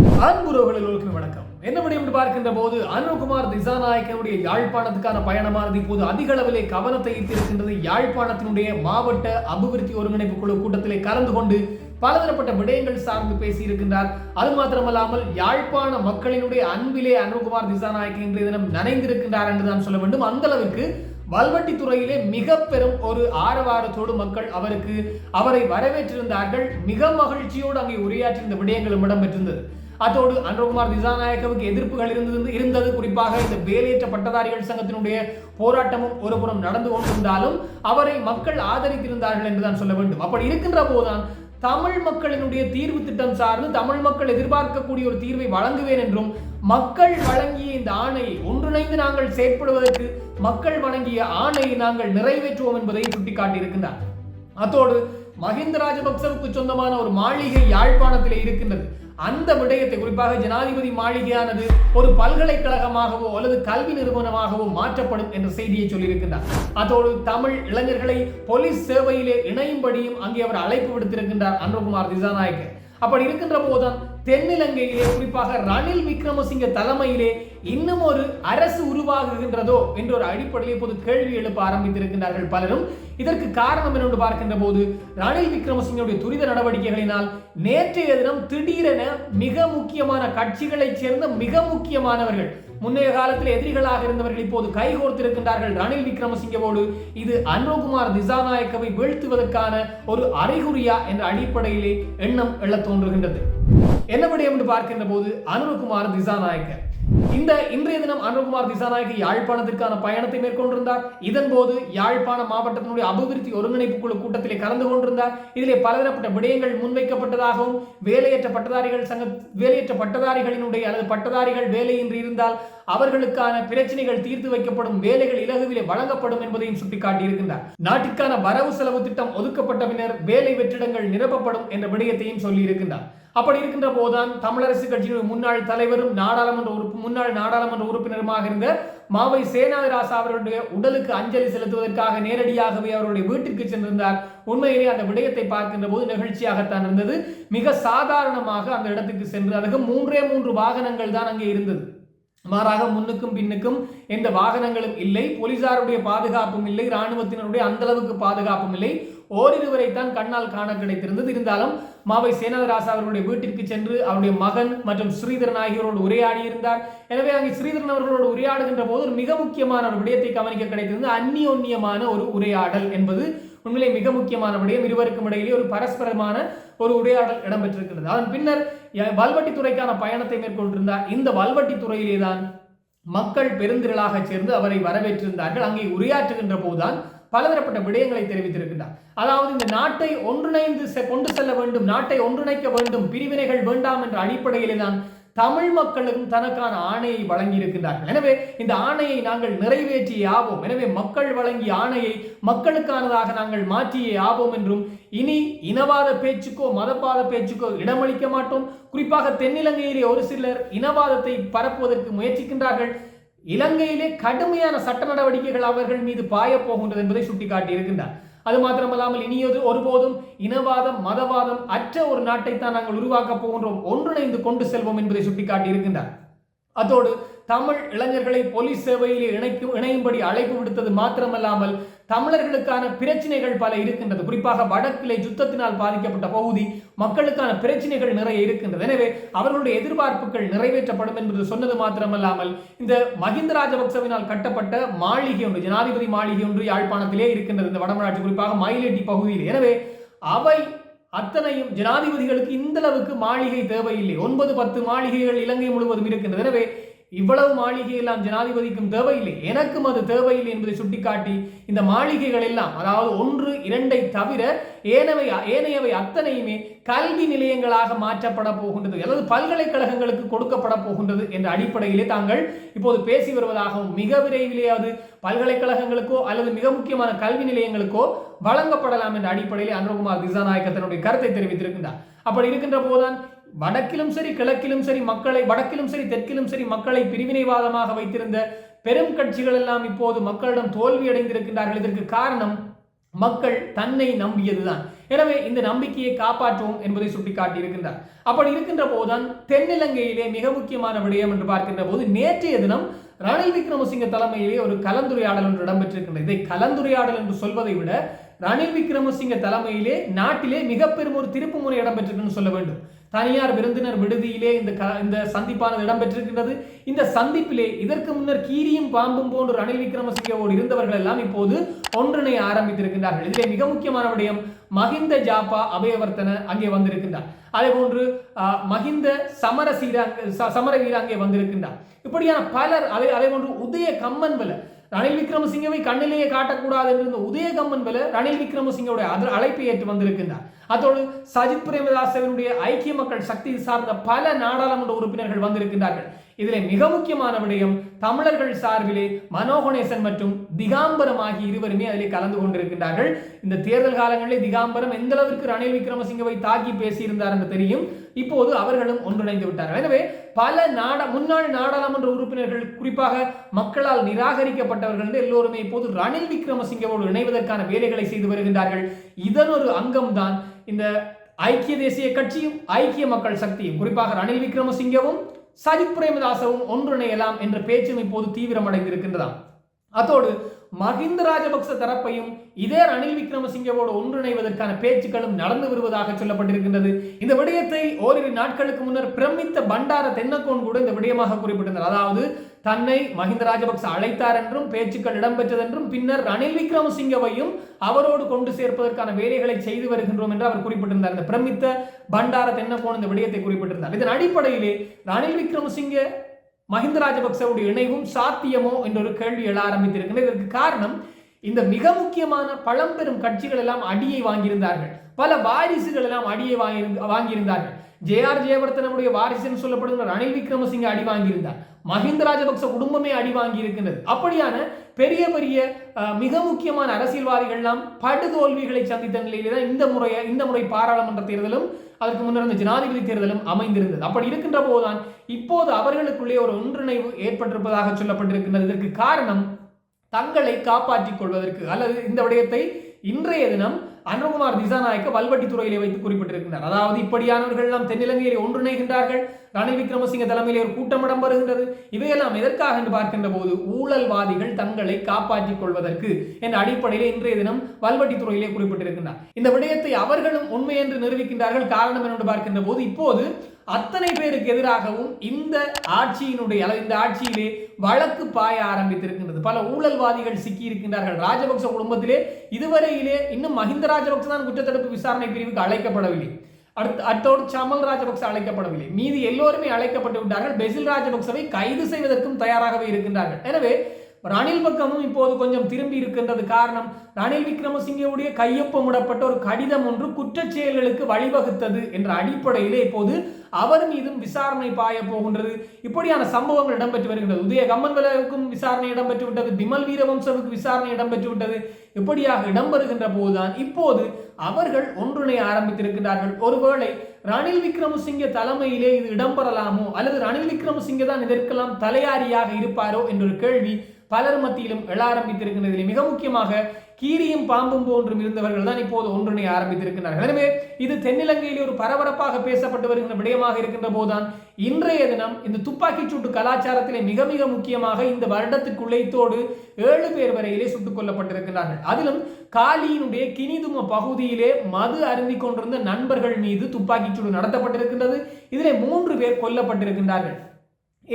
அன்புறவுகளுக்கு வணக்கம். என்ன முடியும் என்று பார்க்கின்ற போது அனுகுமார் திசாநாயக்கனுடைய யாழ்ப்பாணத்துக்கான பயணமானது இப்போது அதிக அளவிலே கவனத்தை ஈர்த்திருக்கின்றது. யாழ்ப்பாணத்தினுடைய மாவட்ட அபிவிருத்தி ஒருங்கிணைப்பு குழு கூட்டத்திலே கலந்து கொண்டு பலதரப்பட்ட விடயங்கள் சார்ந்து பேசியிருக்கின்றார். அது மாத்திரமல்லாமல் யாழ்ப்பாண மக்களினுடைய அன்பிலே அனுகுமார் திசாநாயக்க இன்றைய தினம் நனைந்திருக்கின்றார் என்று தான் சொல்ல வேண்டும். அந்த அளவுக்கு வல்வட்டி துறையிலே மிக பெரும் ஒரு ஆரவாரத்தோடு மக்கள் அவருக்கு அவரை வரவேற்றிருந்தார்கள். மிக மகிழ்ச்சியோடு அங்கே உரையாற்றியிருந்த விடயங்களும் இடம்பெற்றிருந்தது. அதோடு அன்றகுமார் திசாநாயக்கவுக்கு எதிர்ப்புகள் இருந்தது இருந்தது. குறிப்பாக இந்த வேலையற்ற பட்டதாரிகள் சங்கத்தினுடைய போராட்டமும் ஒருபுறம் நடந்து கொண்டிருந்தாலும் அவரை மக்கள் ஆதரித்திருந்தார்கள் என்றுதான் சொல்ல வேண்டும். அப்படி இருக்கின்ற போதுதான் தமிழ் மக்களினுடைய தீர்வு திட்டம் சார்ந்து தமிழ் மக்கள் எதிர்பார்க்கக்கூடிய ஒரு தீர்வை வழங்குவேன் என்றும் மக்கள் வழங்கிய இந்த ஆணையை ஒன்றிணைந்து நாங்கள் செயற்படுவதற்கு மக்கள் வழங்கிய ஆணையை நாங்கள் நிறைவேற்றுவோம் என்பதை சுட்டிக்காட்டியிருக்கின்றார். அத்தோடு மஹிந்த ராஜபக்சவுக்கு சொந்தமான ஒரு மாளிகை யாழ்ப்பாணத்திலே இருக்கின்றது. அந்த விடயத்தை குறிப்பாக ஜனாதிபதி மாளிகையானது ஒரு பல்கலைக்கழகமாகவோ அல்லது கல்வி நிறுவனமாகவோ மாற்றப்படும் என்ற செய்தியை சொல்லியிருக்கின்றார். அதோடு தமிழ் இளைஞர்களை போலீஸ் சேவையிலே இணையும்படியும் அங்கே அவர் அழைப்பு விடுத்திருக்கின்றார் அனுகுமார் திசாநாயக்கர். அப்படி இருக்கின்ற போதுதான் தென்னிலங்கையிலே குறிப்பாக ரணில் விக்ரமசிங்க தலைமையிலே இன்னும் ஒரு அரசு உருவாகுகின்றதோ என்ற ஒரு அடிப்படையில் இப்போது கேள்வி எழுப்ப ஆரம்பித்திருக்கின்றார்கள் பலரும். இதற்கு காரணம் என்னென்று பார்க்கின்ற போது ரணில் விக்ரமசிங்கனுடைய துரித நடவடிக்கைகளினால் நேற்றைய தினம் திடீரென மிக முக்கியமான கட்சிகளைச் சேர்ந்த மிக முக்கியமானவர்கள் முன்னைய காலத்தில் எதிரிகளாக இருந்தவர்கள் இப்போது கைகோர்த்திருக்கின்றார்கள் ரணில் விக்ரமசிங்கவோடு இது அனுகுமார் திசாநாயக்கவை வீழ்த்துவதற்கான ஒரு அறிகுறியா என்ற அடிப்படையிலே எண்ணம் எழத் தோன்றுகின்றது. என்ன விடயம் என்று பார்க்கின்ற போது அனுகுமார் திசாநாயக்கர். இந்த இன்றைய தினம் அனுகுமார் திசாநாயக்க யாழ்ப்பாணத்திற்கான பயணத்தை மேற்கொண்டிருந்தார். இதன் போது யாழ்ப்பாண மாவட்டத்தினுடைய அபிவிருத்தி ஒருங்கிணைப்பு குழு கூட்டத்திலே கலந்து கொண்டிருந்தார். இதிலே பலதரப்பட்ட விடயங்கள் முன்வைக்கப்பட்டதாகவும் வேலையற்ற பட்டதாரிகள் சங்க வேலையற்ற பட்டதாரிகளினுடைய அல்லது பட்டதாரிகள் வேலையின்றி இருந்தால் அவர்களுக்கான பிரச்சனைகள் தீர்த்து வைக்கப்படும் வேலைகள் இலகுவிலே வழங்கப்படும் என்பதையும் சுட்டிக்காட்டியிருக்கின்றார். நாட்டிற்கான வரவு செலவு திட்டம் ஒதுக்கப்பட்ட பின்னர் வேலை வெற்றிடங்கள் நிரப்பப்படும் என்ற விடயத்தையும் சொல்லியிருக்கின்றார். அப்படி இருக்கின்ற போதுதான் தமிழரசு கட்சியின் முன்னாள் தலைவரும் நாடாளுமன்ற உறுப்பு முன்னாள் நாடாளுமன்ற உறுப்பினருமாக இருந்த மாவை சேனாதிராசா அவருடைய உடலுக்கு அஞ்சலி செலுத்துவதற்காக நேரடியாகவே அவருடைய வீட்டிற்கு சென்றிருந்தார். உண்மையிலே அந்த விடயத்தை பார்க்கின்ற போது நிகழ்ச்சியாகத்தான் இருந்தது. மிக சாதாரணமாக அந்த இடத்துக்கு சென்று அதுக்கு மூன்றே மூன்று வாகனங்கள் தான் அங்கே இருந்தது. மாறாக முன்னுக்கும் பின்னுக்கும் எந்த வாகனங்களும் இல்லை. போலீசாருடைய பாதுகாப்பும் இல்லை. இராணுவத்தினருடைய அந்த அளவுக்கு பாதுகாப்பும் இல்லை. ஓரிருவரைத்தான் கண்ணால் காண கிடைத்திருந்தது. இருந்தாலும் மாவை சேனதராசா அவர்களுடைய வீட்டிற்கு சென்று அவருடைய மகன் மற்றும் ஸ்ரீதரன் ஆகியோரோடு உரையாடி இருந்தார். எனவே அங்கே ஸ்ரீதரன் அவர்களோடு உரையாடுகின்ற போது ஒரு மிக முக்கியமான ஒரு விடயத்தை கவனிக்க கிடைத்திருந்தது அந்நியோன்யமான ஒரு உரையாடல் என்பது உண்மையிலே மிக முக்கியமான விடயம். இருவருக்கும் இடையிலே ஒரு பரஸ்பரமான ஒரு உரையாடல் இடம்பெற்றிருக்கிறது. அதன் பின்னர் வல்வட்டி துறைக்கான பயணத்தை மேற்கொண்டிருந்தார். இந்த வல்வட்டி துறையிலே தான் மக்கள் பெருந்திரளாக சேர்ந்து அவரை வரவேற்றிருந்தார்கள். அங்கே உரையாற்றுகின்ற போதுதான் பலதரப்பட்ட விடயங்களை தெரிவித்திருக்கின்றார். அதாவது இந்த நாட்டை ஒன்றிணைந்து கொண்டு செல்ல வேண்டும் நாட்டை ஒன்றிணைக்க வேண்டும் பிரிவினைகள் வேண்டாம் என்ற அடிப்படையிலே தான் தமிழ் மக்களும் தனக்கான ஆணையை வழங்கியிருக்கின்றார்கள். எனவே இந்த ஆணையை நாங்கள் நிறைவேற்றியே ஆவோம். எனவே மக்கள் வழங்கிய ஆணையை மக்களுக்கானதாக நாங்கள் மாற்றியே ஆவோம் என்றும் இனி இனவாத பேச்சுக்கோ மதப்பாத பேச்சுக்கோ இடமளிக்க மாட்டோம். குறிப்பாக தென்னிலங்கையிலே ஒரு சிலர் இனவாதத்தை பரப்புவதற்கு முயற்சிக்கின்றார்கள். இலங்கையிலே கடுமையான சட்ட நடவடிக்கைகள் அவர்கள் மீது பாயப்போகின்றது என்பதை சுட்டிக்காட்டியிருக்கின்றார். அது மாத்திரமல்லாமல் இனியது ஒருபோதும் இனவாதம் மதவாதம் அற்ற ஒரு நாட்டை தான் நாங்கள் உருவாக்கப் போகின்றோம். ஒன்றிணைந்து கொண்டு செல்வோம் என்பதை சுட்டிக்காட்டி இருக்கின்றார் அதோடு தமிழ் இளைஞர்களை போலீஸ் சேவையில் இணைக்கும் இணையும்படி அழைப்பு விடுத்தது மாத்திரமல்லாமல் தமிழர்களுக்கான பிரச்சனைகள் பல இருக்கின்றது. குறிப்பாக வடக்கிலே யுத்தத்தினால் பாதிக்கப்பட்ட பகுதி மக்களுக்கான பிரச்சனைகள் நிறைய இருக்கின்றது. எனவே அவர்களுடைய எதிர்பார்ப்புகள் நிறைவேற்றப்படும் என்பது சொன்னது மாத்திரமல்லாமல் இந்த மஹிந்த ராஜபக்சவினால் கட்டப்பட்ட மாளிகை ஒன்று ஜனாதிபதி மாளிகை ஒன்று யாழ்ப்பாணத்திலே இருக்கின்றது. இந்த வடமராட்சி குறிப்பாக மயிலெட்டி பகுதியில். எனவே அவை அத்தனையும் ஜனாதிபதிகளுக்கு இந்த அளவுக்கு மாளிகை தேவையில்லை. ஒன்பது பத்து மாளிகைகள் இலங்கை முழுவதும் இருக்கின்றது. எனவே இவ்வளவு மாளிகை எல்லாம் ஜனாதிபதிக்கும் தேவையில்லை. எனக்கும் அது தேவையில்லை என்பதை சுட்டிக்காட்டி இந்த மாளிகைகள் எல்லாம் அதாவது ஒன்று இரண்டை தவிர ஏனவை ஏனையவை அத்தனையுமே கல்வி நிலையங்களாக மாற்றப்பட போகின்றது. அல்லது பல்கலைக்கழகங்களுக்கு கொடுக்கப்பட போகின்றது என்ற அடிப்படையிலே தாங்கள் இப்போது பேசி வருவதாகவும் மிக விரைவிலே அது பல்கலைக்கழகங்களுக்கோ அல்லது மிக முக்கியமான கல்வி நிலையங்களுக்கோ வழங்கப்படலாம் என்ற அடிப்படையிலே அனுகுமார் திசாநாயக்கத்தினுடைய கருத்தை தெரிவித்திருக்கின்றார். அப்படி இருக்கின்ற போதுதான் வடக்கிலும் சரி கிழக்கிலும் சரி மக்களை வடக்கிலும் சரி தெற்கிலும் சரி மக்களை பிரிவினைவாதமாக வைத்திருந்த பெரும் கட்சிகள் எல்லாம் இப்போது மக்களிடம் தோல்வி அடைந்திருக்கின்றார்கள். இதற்கு காரணம் மக்கள் தன்னை நம்பியதுதான். எனவே இந்த நம்பிக்கையை காப்பாற்றுவோம் என்பதை சுட்டிக்காட்டியிருக்கின்றார். அப்படி இருக்கின்ற போதுதான் தென்னிலங்கையிலே மிக முக்கியமான விடயம் என்று பார்க்கின்ற போது நேற்றைய தினம் ரணில் விக்ரமசிங்க தலைமையிலே ஒரு கலந்துரையாடல் ஒன்று இடம்பெற்றிருக்கின்றது. இதை கலந்துரையாடல் என்று சொல்வதை விட ரணில் விக்ரமசிங்க தலைமையிலே நாட்டிலே மிக பெரும் ஒரு திருப்பு முறை இடம்பெற்றிருக்குன்னு சொல்ல வேண்டும். தனியார் விருந்தினர் விடுதியிலே இந்த இந்த சந்திப்பானது இடம்பெற்றிருக்கின்றது. இந்த சந்திப்பிலே இதற்கு முன்னர் கீரியும் பாம்பும் போன்ற ரணில் விக்ரமசிங்கவோடு இருந்தவர்கள் எல்லாம் இப்போது ஒன்றிணைய ஆரம்பித்திருக்கின்றார்கள். இதிலே மிக முக்கியமான விடயம் மஹிந்த ஜாப்பா அபயவர்த்தன அங்கே வந்திருக்கின்றார். அதே போன்று மஹிந்த சமர சீராங்க சமர வீராங்கே வந்திருக்கின்றார். இப்படியான பலர் அதே அதே போன்று உதய கம்மன் வில ரணில் விக்ரமசிங்கவை கண்ணிலேயே காட்டக்கூடாது என்று உதய கம்மன் வில ரணில் விக்ரமசிங்கவுடைய அழைப்பை ஏற்று வந்திருக்கின்றார். அதோடு சஜித் பிரேமதாசனுடைய ஐக்கிய மக்கள் சக்தி சார்ந்த பல நாடாளுமன்ற உறுப்பினர்கள் வந்திருக்கின்றார்கள். இதில் மிக முக்கியமான விடயம் தமிழர்கள் சார்பிலே மனோகணேசன் மற்றும் திகாம்பரம் ஆகிய இருவருமே அதில் கலந்து கொண்டிருக்கின்றார்கள். இந்த தேர்தல் காலங்களில் திகாம்பரம் எந்த அளவிற்கு ரணில் விக்ரமசிங்கவை தாக்கி பேசியிருந்தார் என்று தெரியும். இப்போது அவர்களும் ஒன்றிணைந்து விட்டார்கள். எனவே பல நாட முன்னாள் நாடாளுமன்ற உறுப்பினர்கள் குறிப்பாக மக்களால் நிராகரிக்கப்பட்டவர்கள் எல்லோருமே இப்போது ரணில் விக்ரமசிங்கவோடு இணைவதற்கான வேலைகளை செய்து வருகின்றார்கள். இதன் ஒரு அங்கம்தான் இந்த ஐக்கிய தேசிய கட்சியும் ஐக்கிய மக்கள் சக்தியும் குறிப்பாக ரணில் விக்ரமசிங்கவும் சஜித் பிரேமதாசவும் ஒன்றிணையலாம் என்ற பேச்சும் இப்போது தீவிரமடைந்திருக்கின்றதாம். அத்தோடு மஹிந்த ராஜபக்ச தரப்பையும் இதே ரணில் விக்ரமசிங்கவோடு ஒன்றிணைவதற்கான பேச்சுக்களும் நடந்து வருவதாக சொல்லப்பட்டிருக்கின்றது. இந்த விடயத்தை ஓரிரு நாட்களுக்கு முன்னர் பிரமித்த பண்டார தென்னக்கோன் கூட இந்த விடயமாக குறிப்பிட்டிருந்தார். அதாவது தன்னை மஹிந்த ராஜபக்ச அழைத்தார் என்றும் பேச்சுக்கள் இடம்பெற்றதென்றும் பின்னர் ரணில் விக்ரமசிங்கவையும் அவரோடு கொண்டு சேர்ப்பதற்கான வேலைகளை செய்து வருகின்றோம் என்று அவர் குறிப்பிட்டிருந்தார். இந்த பிரமித்த பண்டார தென்னக்கோன் இந்த விடயத்தை குறிப்பிட்டிருந்தார். இதன் அடிப்படையிலே ரணில் விக்ரமசிங்க மஹிந்த ராஜபக்சவுடைய இணைவும் சாத்தியமோ என்ற ஒரு கேள்வி எழ ஆரம்பித்திருக்கிறது இதற்கு காரணம் இந்த மிக முக்கியமான பழம்பெரும் கட்சிகள் எல்லாம் அடியை வாங்கியிருந்தார்கள். பல வாரிசுகள் எல்லாம் அடியை வாங்கி வாங்கியிருந்தார்கள். ஜே ஆர் ஜெயவர்த்தனுடைய வாரிசுன்னு சொல்லப்படுகிற ரணில் விக்ரமசிங்க அடி வாங்கியிருந்தார். மஹிந்த ராஜபக்ச குடும்பமே அடி வாங்கி இருக்கின்றது அப்படியான பெரிய பெரிய மிக முக்கியமான அரசியல்வாதிகள்லாம் படுதோல்விகளை சந்தித்த நிலையிலே தான் இந்த முறையை இந்த முறை பாராளுமன்ற தேர்தலும் அதற்கு முன்னர் இந்த ஜனாதிபதி தேர்தலும் அமைந்திருந்தது. அப்படி இருக்கின்ற போதுதான் இப்போது அவர்களுக்குள்ளே ஒரு ஒன்றிணைவு ஏற்பட்டிருப்பதாக சொல்லப்பட்டிருக்கின்றது. இதற்கு காரணம் தங்களை காப்பாற்றிக் கொள்வதற்கு அல்லது இந்த விடயத்தை இன்றைய தினம் அனுகுமார் திசாநாயக்க வல்வட்டி துறையிலே வைத்து குறிப்பிட்டிருக்கிறார் அதாவது இப்படியானவர்கள் எல்லாம் தென்னிலங்கையிலே ஒன்றிணைகின்றார்கள். ரணில் விக்ரமசிங்க தலைமையிலே ஒரு கூட்டம் இடம்பெறுகின்றது. இவையெல்லாம் எதற்காக என்று பார்க்கின்ற போது ஊழல்வாதிகள் தங்களை காப்பாற்றிக் கொள்வதற்கு என்ற அடிப்படையில் இன்றைய தினம் வல்வட்டி துறையிலே குறிப்பிட்டிருக்கின்றார். இந்த விடயத்தை அவர்களும் உண்மை என்று நிரூபிக்கின்றார்கள். காரணம் என்று பார்க்கின்ற போது இப்போது அத்தனை பேருக்கு எதிராகவும் இந்த ஆட்சியினுடைய அல்லது இந்த ஆட்சியிலே வழக்கு பாய ஆரம்பித்திருக்கின்றது. பல ஊழல்வாதிகள் சிக்கி இருக்கின்றார்கள் ராஜபக்ச குடும்பத்திலே இதுவரையிலே இன்னும் மஹிந்த ராஜபக்ச தான் குற்றத்தடுப்பு விசாரணை பிரிவுக்கு அழைக்கப்படவில்லை. அடுத்து அத்தோடு சமல் ராஜபக்ச அழைக்கப்படவில்லை. மீதி எல்லோருமே அழைக்கப்பட்டு விட்டார்கள். பெசில் ராஜபக்சவை கைது செய்வதற்கும் தயாராகவே இருக்கின்றார்கள். எனவே ரணில் பக்கமும் இப்போது கொஞ்சம் திரும்பி இருக்கின்றது காரணம். ரணில் விக்ரமசிங்கவுடைய கையொப்பமிடப்பட்ட ஒரு கடிதம் ஒன்று குற்றச் செயல்களுக்கு வழிவகுத்தது என்ற அடிப்படையிலே இப்போது அவர் மீதும் விசாரணை பாய போகின்றது. இப்படியான சம்பவங்கள் இடம்பெற்று வருகின்றது. உதய கம்மன்வலுக்கும் விசாரணை இடம்பெற்று விட்டது. பிமல் வீரவம்சவுக்கு விசாரணை இடம்பெற்று விட்டது. இப்படியாக இடம்பெறுகின்ற போதுதான் இப்போது அவர்கள் ஒன்றிணைய ஆரம்பித்திருக்கிறார்கள் ஒருவேளை ரணில் விக்ரமசிங்க தலைமையிலே இது இடம்பெறலாமோ? அல்லது ரணில் விக்ரமசிங்க தான் இதற்கெல்லாம் தலையாரியாக இருப்பாரோ? என்ற ஒரு கேள்வி பலர் மத்தியிலும் எழ ஆரம்பித்திருக்கின்றதிலே மிக முக்கியமாக கீரியும் பாம்பும் போன்றும் இருந்தவர்கள் தான் இப்போது ஒன்றினை ஆரம்பித்திருக்கிறார்கள் எனவே இது தென்னிலங்கையில் ஒரு பரபரப்பாக பேசப்பட்டு வருகின்ற விடயமாக இருக்கின்ற போதுதான் இன்றைய தினம் இந்த துப்பாக்கிச் சூட்டு கலாச்சாரத்திலே மிக மிக முக்கியமாக இந்த வருடத்துக்குள்ளைத்தோடு ஏழு பேர் வரையிலே சுட்டுக் கொல்லப்பட்டிருக்கிறார்கள் அதிலும் காலியினுடைய கினிதும பகுதியிலே மது அருந்தி கொண்டிருந்த நண்பர்கள் மீது துப்பாக்கிச் சூடு நடத்தப்பட்டிருக்கின்றது. இதிலே மூன்று பேர் கொல்லப்பட்டிருக்கின்றார்கள்.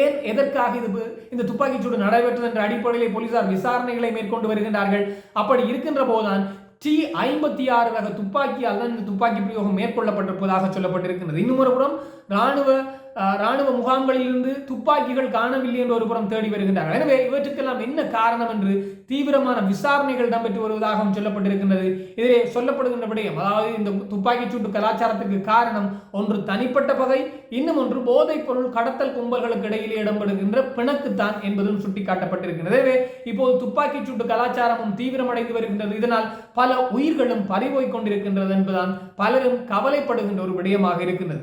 ஏன் எதற்காக இது இந்த துப்பாக்கிச்சூடு நடைபெற்றது என்ற அடிப்படையில் போலீசார் விசாரணைகளை மேற்கொண்டு வருகின்றார்கள். அப்படி இருக்கின்ற போதுதான் டி ஐம்பத்தி ஆறு ரக துப்பாக்கியால் தான் இந்த துப்பாக்கி பிரயோகம் மேற்கொள்ளப்பட்டிருப்பதாக சொல்லப்பட்டிருக்கின்றது. இன்னும் ஒரு புறம் ராணுவ ராணுவ முகாம்களிலிருந்து துப்பாக்கிகள் காணவில்லை என்று ஒரு புறம் தேடி வருகின்றார்கள். எனவே இவற்றுக்கெல்லாம் என்ன காரணம் என்று தீவிரமான விசாரணைகள் இடம்பெற்று வருவதாகவும் சொல்லப்பட்டிருக்கின்றது. இதிலே சொல்லப்படுகின்ற விடயம் அதாவது இந்த துப்பாக்கி சூட்டு கலாச்சாரத்துக்கு காரணம் ஒன்று தனிப்பட்ட பகை இன்னும் ஒன்று போதைப் பொருள் கடத்தல் கும்பல்களுக்கு இடையிலே இடம்பெறுகின்ற பிணக்குத்தான் என்பதும் சுட்டிக்காட்டப்பட்டிருக்கிறது எனவே இப்போது துப்பாக்கி சூட்டு கலாச்சாரமும் தீவிரமடைந்து வருகின்றது. இதனால் பல உயிர்களும் பறிபோய் கொண்டிருக்கின்றது என்பதுதான் பலரும் கவலைப்படுகின்ற ஒரு விடயமாக இருக்கின்றது.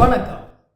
வணக்கம்